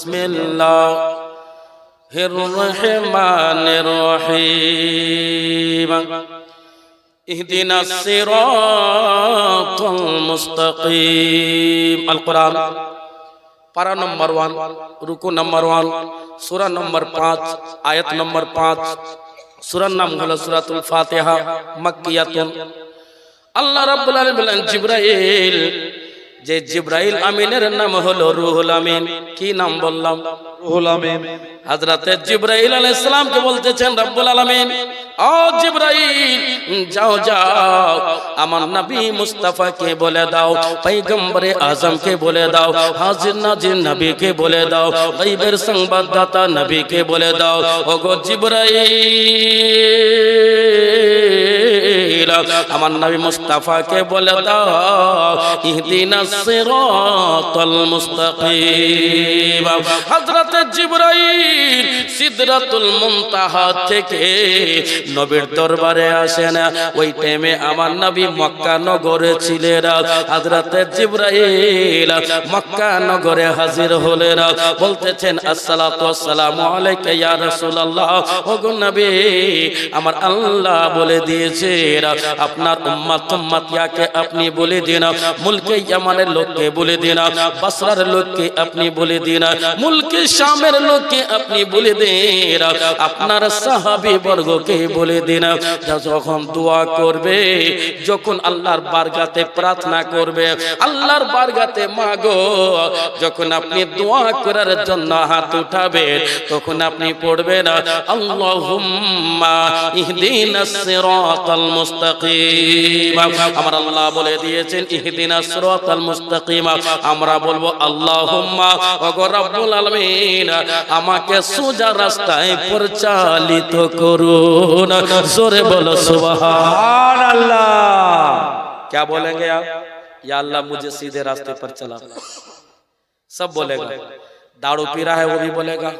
بسم الله الرحمن الرحيم اهدنا الصراط المستقيم القرآن পারা নম্বর ওয়ান রুকু নম্বর ওয়ান সুরা নম্বর পাঁচ আয়াত নম্বর পাঁচ সুরার নাম হলো সুরাতুল ফাতিহা মাক্কিয়াতুন আল্লাহ রাব্বুল আলামিন বলেন জিবরাইল যে জিব্রাইল আমিনের নাম হলো রুহুল আমিন। কি নাম বললাম? রুহুল আমিন। হযরতে জিব্রাইল আলাইহিস সালামকে বলতেছেন রব্বুল আলামিন ও জিব্রাইল যাও যাও আমার নবী মুস্তাফাকে বলে দাও পয়গম্বরে আজমকে বলে দাও হাজির নাজির নবীকে বলে দাও গায়বের সংবাদদাতা নবীকে বলে দাও ওগো জিব্রাইল আমার নবী মুস্তাফাকে বলে দাও ইহদিনাস সিরাতাল মুস্তাকিম। হযরত জিবরাইল সিদরাতুল মুনতাহা থেকে নবীর দরবারে আসেন ওই টাইমে আমার নবী মক্কা নগরে ছিলেন। হযরত জিবরাইল মক্কা নগরে হাজির হলেন। বলতেছেন, আসসালাতু আসসালামু আলাইকা ইয়া রাসূলুল্লাহ। ওগো নবী, আমার আল্লাহ বলে দিয়েছে আপনার উম্মত উম্মত ইয়াকে আপনি বলে দিন, মুলকে ইয়ামানের লোককে বলে দিন, বসরার লোককে আপনি বলে দিন, মুলকে শামের লোককে আপনি বলে দিন আপনার সাহাবী বর্গকে বলে দিন যখন দোয়া করবে, যখন আল্লাহর বারগাতে প্রার্থনা করবে, আল্লাহর বারগাতে, মাগো, যখন আপনি দোয়া করার জন্য হাত উঠাবেন, তখন আপনি পড়বেন, আল্লাহুম্মা ইহদিনাস সিরাতাল মুস্তাকিম। আমার আল্লাহ বলে দিয়েছেন ইহদিনাস সিরাতাল মুস্তাকিম। আমরা বলব, আল্লাহুম্মা, ওগো রব্বুল আলামিন, আমাকে সোজা রাস্তায় পরিচালিত করুন জোরে বলো সুবহান সুবহান আল্লাহ क्या बोलेंगे आप या अल्लाह मुझे सीधे रास्ते पर चला सब बोलेगा दारू पी रहा है वो भी बोलेगा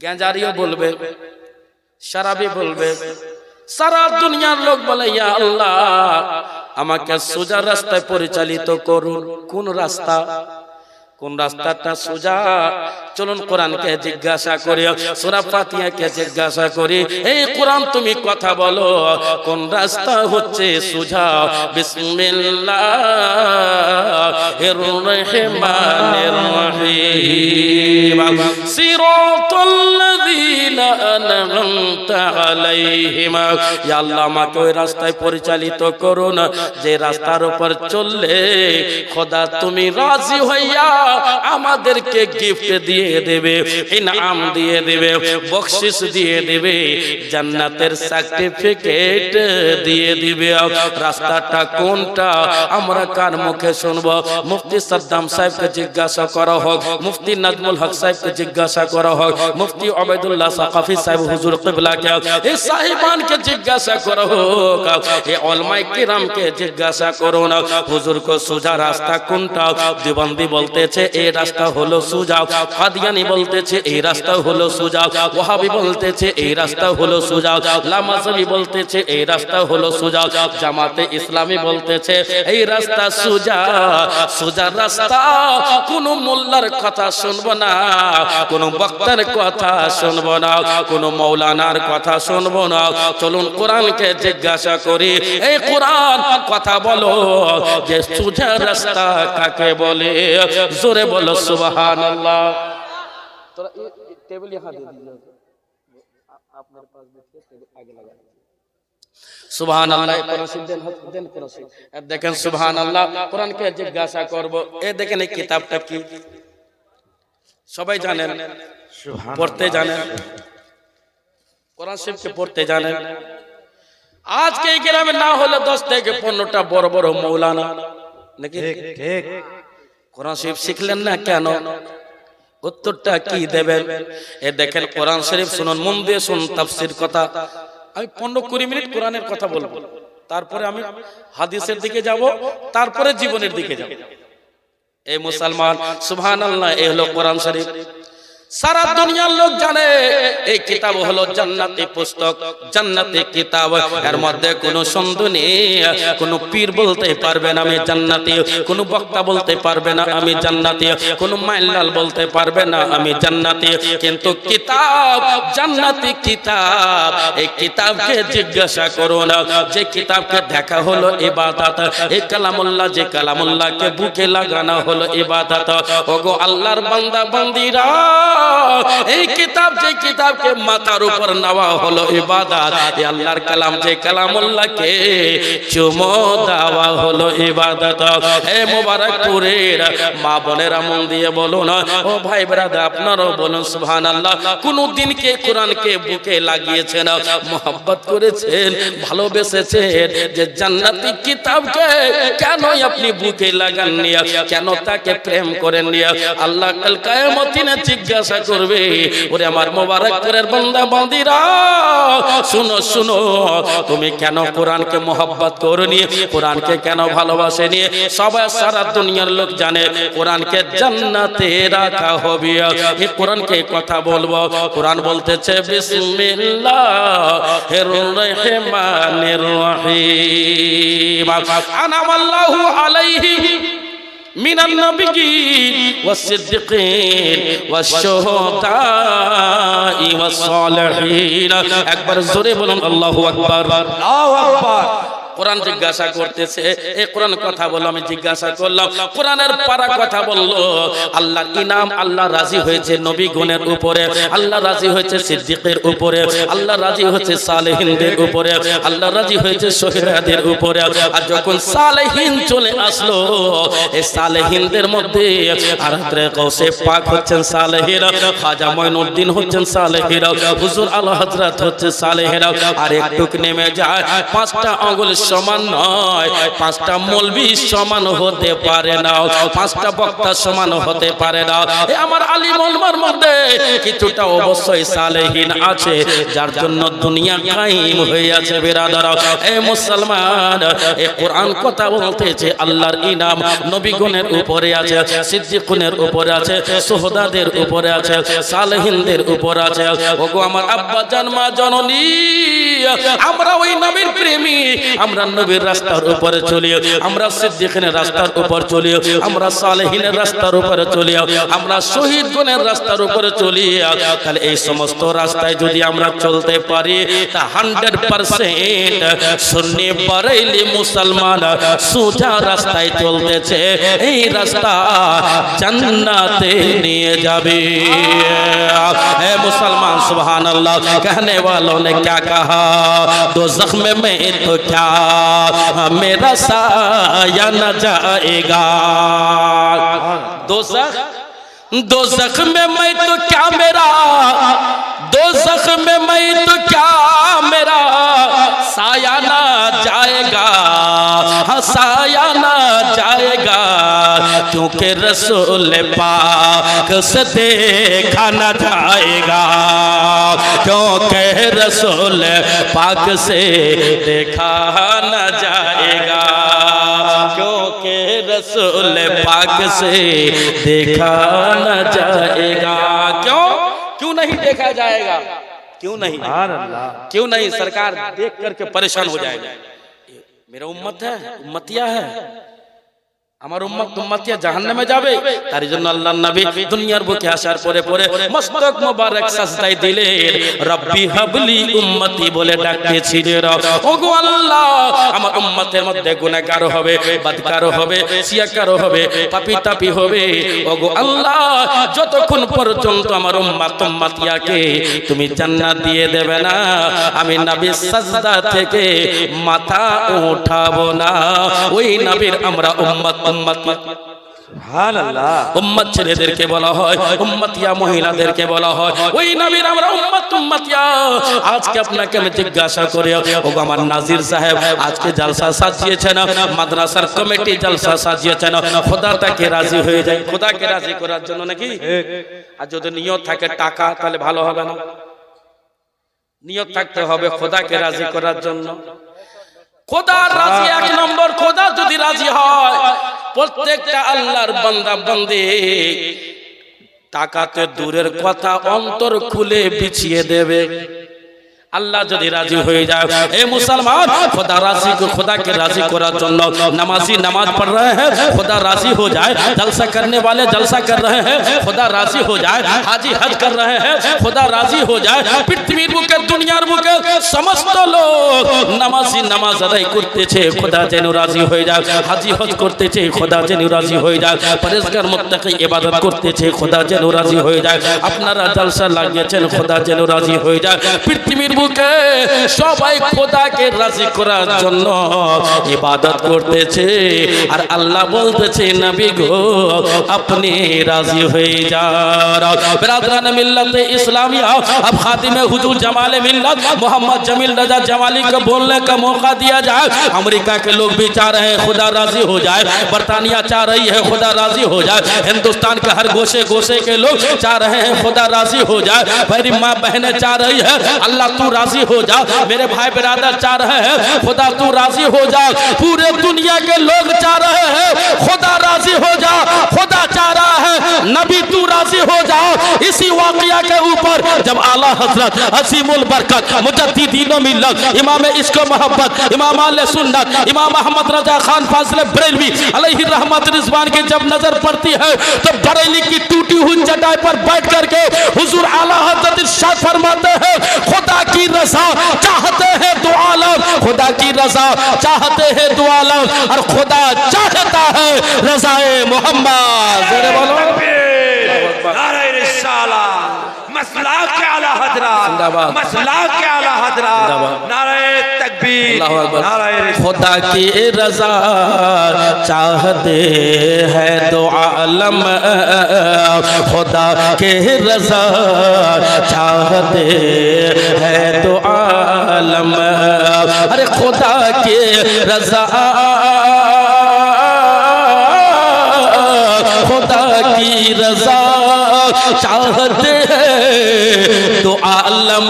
গ্যাঞ্জারিও বলবে শরাবি বলবে সারা দুনিয়ার লোক বলে ইয়া আল্লাহ আমাকে সোজা রাস্তায় পরিচালিত করুন কোন রাস্তা কোন রাস্তাটা সোজা? চলুন কোরআনকে জিজ্ঞাসা করি, সোরা ফাতিয়াকে জিজ্ঞাসা করি। এই কোরআন তুমি কথা বলো, কোন রাস্তা হচ্ছে সোজা? বিসমিল্লাহির রহমানির রহিম। আলাইহিম পরিচালিত করুন যে রাস্তার উপর চললে খোদা, তুমি রাজি হইয়া আমাদেরকে গিফট দিয়ে দেবে ইনাম দিয়ে দেবে, বকশিস দিয়ে দেবে, জান্নাতের সার্টিফিকেট দিয়ে দিবে। রাস্তাটা কোনটা, আমরা কার মুখে শুনব? মুফতি সাদ্দাম সাহেবকে জিজ্ঞাসা করা হোক, মুফতি নাজমুল হক সাহেবকে জিজ্ঞাসা করা হোক, মুফতি ওবায়দুল্লাহ সাকাফি সাহেব হুজুর কিবলাকে এই সাহিবানকে জিজ্ঞাসা করা এই অলমাই কিরামকে জিজ্ঞাসা করো না। হুজুর কো সোজা রাস্তা কোনটা? দিবন্দি বলতেছে এই রাস্তা হলো সুজা। কাদিয়ানি বলতেছে এই রাস্তা হলো সুজা। ওয়াহাবি বলতেছে এই রাস্তা হলো সুজা। লামাজবি বলতেছে এই রাস্তা হলো সুজা। জামাতে ইসলামী বলতেছে এই রাস্তা সুজা। সুজা রাস্তা কোন মোল্লার কথা শুনব না, কোন বক্তার কথা শুনব না। না কোনো মৌলানার কথা শুনব না। চলুন কোরআনকে জিজ্ঞাসা করি এই কোরআন কথা বলো যে সুজা রাস্তা কাকে বলে? জোরে বলো সুবাহান আল্লাহ তোরা সুবহান দেখেন সুবহান আল্লাহ কোরআনকে জিজ্ঞাসা করব। এ দেখেন এই কিতাবটা কি? সবাই জানেন? পড়তে জানেন? কোরআন শরীফকে পড়তে জানেন। আজকে এই গ্রামে না হলে দশ থেকে পনেরোটা বড় বড় মৌলানা। নাকি? ঠিক ঠিক। কোরআন শরীফ শিখলেন না কেন? উত্তরটা কি দেবেন? এ দেখেন কোরআন শরীফ শুনুন মন দিয়ে শুনুন তাফসির কথা। আমি পনেরো কুড়ি মিনিট কোরআনের কথা বলব। তারপরে আমি হাদিসের দিকে যাব তারপরে জীবনের দিকে যাব। এই মুসলমান সুবহান আল্লাহ এ হলো কোরআন শরীফ। সারা দুনিয়ার লোক জানে এই কিতাব হলো জান্নাতি পুস্তক। জান্নাতি কিতাব। এর মধ্যে কোনো সন্দেহ নেই কোনো পীর বলতে পারবে না আমি জান্নাতি। কোনো বক্তা বলতে পারবে না আমি জান্নাতি। কোনো মাইলাল বলতে পারবে না আমি জান্নাতি। কিন্তু কিতাব জান্নাতি কিতাব। এই কিতাবকে জিজ্ঞাসা করো না। যে কিতাবকে দেখা হলো ইবাদত। এই কালামুল্লাহ যে কালামুল্লাহকে বুকে লাগানো হলো ইবাদত। ওগো আল্লাহর বান্দা বান্দিরা। এই কিতাব যে কিতাবকে মাথার উপর নেওয়া হলো ইবাদত এই আল্লাহর কালাম যে কালামুল্লাহকে চুমো দেওয়া হলো ইবাদত। হে মোবারকপুরের মা বোনেরা মন দিয়ে বলুন, ও ভাই ব্রাদা আপনারাও বলুন, সুবহানাল্লাহ কোন দিন কে কোরআনকে বুকে লাগিয়েছেন, মোহাব্বত করেছেন, ভালোবেসেছেন যে জান্নাতি কিতাবকে কেন আপনি বুকে লাগান নিয়ে কেন তাকে প্রেম করেন নিয়ে আল্লাহ কাল কায়ামতিনে জিজ্ঞাসা করবে। ওরে আমার মোবারকপুরের বান্দা, বান্দিরা, শুনো শুনো, তুমি কেন কোরআনকে মোহাব্বত করনি? কোরআনকে কেন ভালোবাসে নিয়ে সবাই সারা দুনিয়ার লোক জানে, কোরআনকে জান্নাতে রাখা হবে। এই কোরআনকে কথা বলব। কোরআন বলতেছে, বিসমিল্লাহির রহমানির রহিম। আনামাল্লাহু আলাইহি من النبيين والصديقين والشهداء والصالحين أكبر زوري بلون الله أكبر الله أكبر কোরআন জিজ্ঞাসা করতেছে এই কোরআন কথা বলল আমি জিজ্ঞাসা করলাম। কোরআনের পারা কথা বলল আল্লাহ ইনাম আল্লাহ রাজি হয়েছে নবী গুণের উপরে, আল্লাহ রাজি হয়েছে সিদ্দিকের উপরে, আল্লাহ রাজি হয়েছে সালেহিনদের উপরে, আল্লাহ রাজি হয়েছে শহীদাদের উপরে। আর যখন সালেহিন চলে আসলো এই সালেহিনদের মধ্যে আরাত্রে কৌসে পাক হচ্ছেন সালেহিরা, খাজা মঈনুদ্দিন হচ্ছেন সালেহিরা, হুজুর আল্লাহ হযরত হচ্ছে সালেহিরা। আর একটু নেমে যায়, পাঁচটা আঙ্গুল সমান নয়। পাঁচটা মলবি সমান হতে পারে না। পাঁচটা বক্তা সমান হতে পারে না। আমার আলী মলমার মধ্যে কিছুটা অবশ্যই সালেহীন আছে। যার জন্য দুনিয়া কায়েম হয়ে আছে বেরাদারা। এ মুসলমান, এ কোরআন কথা বলতেছে, আল্লাহর ইনাম নবীগণের উপরে আছে, সিদ্দিকুনের উপরে আছে, সোহদাদের উপরে আছে, সালেহিনদের উপরে আছে। ওগো আমার আব্বা জান, মা, জননী, আমরা ওই নবীর প্রেমী, আমরা নবীর রাস্তার উপরে চলি আমরা সিদ্দিকিনের রাস্তার উপর চলি আমরা সালেহিনের রাস্তার উপরে চলি আমরা শহীদ গণের রাস্তার উপরে চলি তাহলে এই সমস্ত রাস্তায় যদি আমরা চলতে পারি তা হান্ড্রেড পার্সেন্ট সুন্নি বারেলি মুসলমান সোজা রাস্তায় চলতেছে এই রাস্তা জান্নাতে নিয়ে যাবে है मुसलमान सुबहान अल्लाह कहने वालों ने क्या कहा दो जख्म में तो क्या میرا سایہ نہ جائے گا۔ دوزخ دوزخ میں میں تو کیا میرا؟ دوزخ میں میں تو کیا میرا؟ سایہ نہ جائے گا۔ ہاں، سایہ نہ جائے گا۔ کیونکہ رسول پاک سے دیکھا نہ جائے گا۔ کیونکہ رسول پاک سے دیکھا نہ جائے گا۔ کیونکہ رسول پاک سے دیکھا نہ جائے گا۔ کیوں؟ کیوں نہیں دیکھا جائے گا؟ کیوں نہیں؟ کیوں نہیں؟ سرکار دیکھ کر کے پریشان ہو جائے گا۔ میرا امت ہے امتیہ ہے আমার উম্মত উম্মতিয়া জাহান্নামে যাবে। তার জন্য আল্লাহর নবী দুনিয়ার বুকে আসার পরে পরে মস্তক মোবারক সাজদায় দিলেন। রব্বি হাবলি উম্মতি বলে ডাকতেছিলেন ওগো আল্লাহ আমার উম্মতের মধ্যে গুনাহগার হবে বদকার হবে সিয়াকার হবে পাপি তাপি হবে ওগো আল্লাহ যতক্ষণ পর্যন্ত আমার উম্মত উম্মতিয়াকে তুমি জান্নাত দিয়ে দেবে না আমি নবী সাজদা থেকে মাথা উঠাবো না। ওই নবীর আমরা উম্মত উম্মত। উম্মত ছেলেদেরকে বলা হয় উম্মতিয়া মহিলাদেরকে বলা হয়। ওই নবীর আমরা উম্মত উম্মতিয়া আজকে আপনাকে আমি জিজ্ঞাসা করে ও আমার নাজির সাহেব আজকে জলসা সাজিয়েছেন? মাদ্রাসার কমিটি জলসা সাজিয়েছেন? খোদা তাকে রাজি হয়ে যায়? খোদাকে রাজি করার জন্য নাকি? আর যদি নিয়ত থাকে টাকা তাহলে ভালো হবে না। নিয়ত থাকতে হবে খোদাকে রাজি করার জন্য। খোদা রাজি এক নম্বর খোদা যদি রাজি হয় প্রত্যেকটা আল্লাহর বান্দা বন্দে। তাকাতে দূরের কথা অন্তর খুলে বিছিয়ে দেবে। আল্লাহ যদি রাজি হয়ে যায় এ মুসলমান खुदा राजी को खुदा के राजी করার জন্য नमाजी नमाज पढ़ रहे हैं खुदा राजी हो जाए जलसा करने वाले जलसा कर रहे हैं खुदा राजी हो जाए हाजी हज कर रहे हैं खुदा राजी हो जाए পৃথিবীর বুকে দুনিয়ার বুকে সমস্ত লোক নামাজি নামাজ আদায় করতেছে খোদা যেন রাজি হয়ে যায় হাজি হজ করতেছে খোদা যেন রাজি হয়ে যায় পরেশগার মুত্তাকি ইবাদত করতেছে খোদা যেন রাজি হয়ে যায় আপনারা জলসা লাগিয়েছেন খোদা যেন রাজি হয়ে যায় পৃথিবীর বুকে সবাই খোদাকে রাজি করার জন্য ইবাদত করতেছে আর আল্লাহ বলতেছে নবী গো আপনি রাজি হয়ে যান बिरादरान मिल्लत इस्लामिया अब खातिम हुजूर जमाल मिल्लत मोहम्मद जमील रजा जमाली को बोलने का मौका दिया जाए अमेरिका के लोग भी चाह रहे हैं खुदा राजी हो जाए बरतानिया चाह रही है खुदा राजी हो जाए हिंदुस्तान के हर गोशे गोशे के लोग चाह रहे हैं खुदा राजी हो जाए मेरी माँ बहनें चाह रही है अल्लाह तू راضی ہو جا۔ میرے بھائی برادر چاہ رہے ہیں، خدا تو راضی ہو جا۔ پورے دنیا کے لوگ چاہ رہے ہیں، خدا راضی ہو جا۔ خدا چاہ رہا ہے، نبی تو راضی ہو جا۔ اسی واقعہ کے اوپر جب آلہ حضرت عظیم البرکت مجددین ملت امام عشق و محبت، امام آل سنت، امام احمد رضا خان فاصل بریلوی علیہ رحمت رضوان کے جب نظر پڑتی ہے، تو بریلی کی ٹوٹی ہوئی جٹائے پر بیٹھ کر کے حضور آلہ حضرت ارشاد فرماتے ہیں رضا چاہتے ہیں تو عالم خدا کی رضا چاہتے ہیں تو عالم اور خدا چاہتا ہے رضا محمد۔ نعرہ رسالہ مسلاک کے اعلی حضرات مسلاک کے اعلی حضرات نارے خدا کی رضا چاہتے ہیں دو عالم خدا کی رضا چاہتے ہیں دو عالم ارے خدا کی رضا خدا کی رضا चाहते हैं तो आलम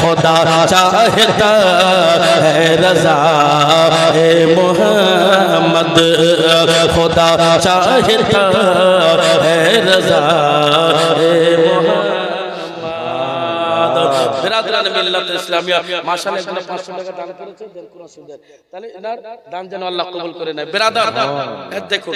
खुदा चाहता है रजा है मोहम्मद खुदा चाहता है रजा है मोहम्मद বিরাদরান মিল্লাত ইসলামিয়া মাশাআল্লাহ এখানে 500 টাকা দান করেছে দেন কোন অসুবিধা নেই। তাহলে এনার দান যেন আল্লাহ কবুল করে নেয় বিরাদার এই দেখো